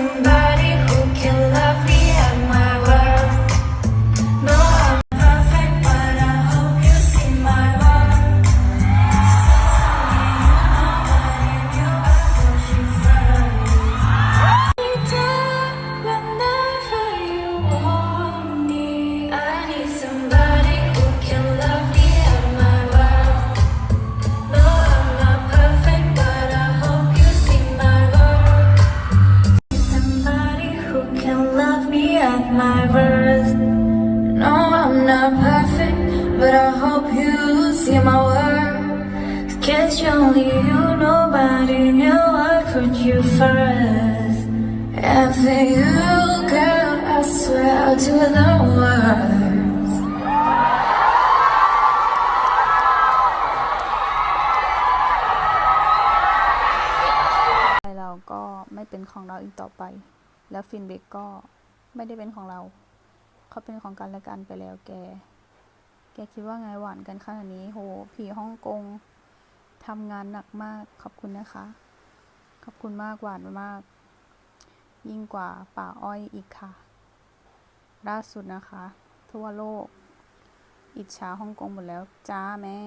somebody. Not perfect, but I hope you see my worth. Cause only you, nobody knew I put you first. And for you, girl, I swear I'll do the worst. เราก็ไม่เป็นของเราอีกต่อไป แล้วฟินเบกก็ไม่ได้เป็นของเรา เขาเป็นของกันและกันไปแล้วแก แกคิดว่าไงหวานกันขนาดนี้ โห ผีฮ่องกงทำงานหนักมาก ขอบคุณนะคะ ขอบคุณมากหวานมาก ยิ่งกว่าป่าอ้อยอีกค่ะ ล่าสุดนะคะ ทั่วโลก อิจฉาฮ่องกงหมดแล้วจ้าแม่